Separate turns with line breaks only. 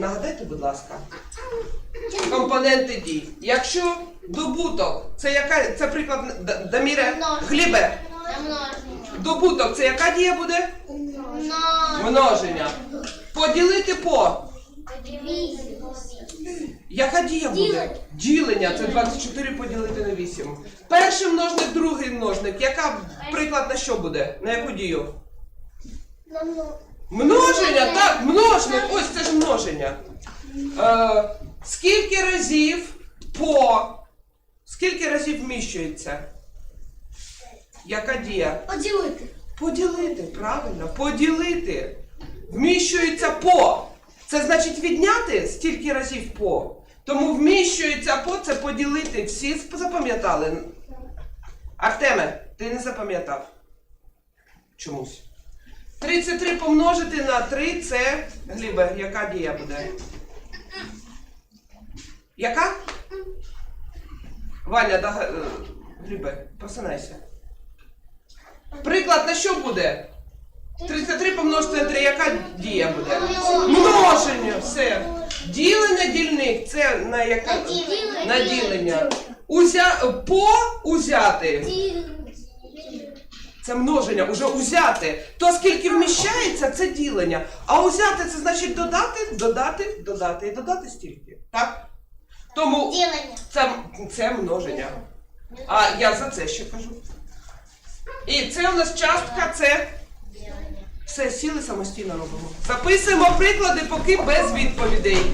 Нагадайте, будь ласка, компоненти дій. Якщо добуток, це яка це приклад Даміре.
Намноження.
Добуток це яка дія буде?
Множення.
Множення. Поділити по. Яка дія буде? Ділення. Це 24 поділити на 8. Перший множник, другий множник. Яка приклад на що буде? На яку дію? Множення, так, множник. Ось це ж множення. Е, скільки разів по. Скільки разів вміщується? Яка дія?
Поділити.
Поділити, правильно, поділити. Вміщується по. Це значить відняти стільки разів по. Тому вміщується по це поділити. Всі запам'ятали. Артеме, ти не запам'ятав. Чомусь. 33 помножити на 3 це. Глібе, яка дія буде? Яка? Ваня, да, е, Глібе, просинайся. Приклад на що буде? 33 помножити на 3, яка дія буде? Множення, все. Ділення дільник, це на яка? На ділення. Узя... По узяти. Це множення, уже узяти. То скільки вміщається, це ділення. А узяти це значить додати, додати, додати і додати стільки. Так? Тому
Ділення.
це, це множення. А я за це ще кажу. І це у нас частка, це все сіли самостійно робимо. Записуємо приклади, поки без відповідей.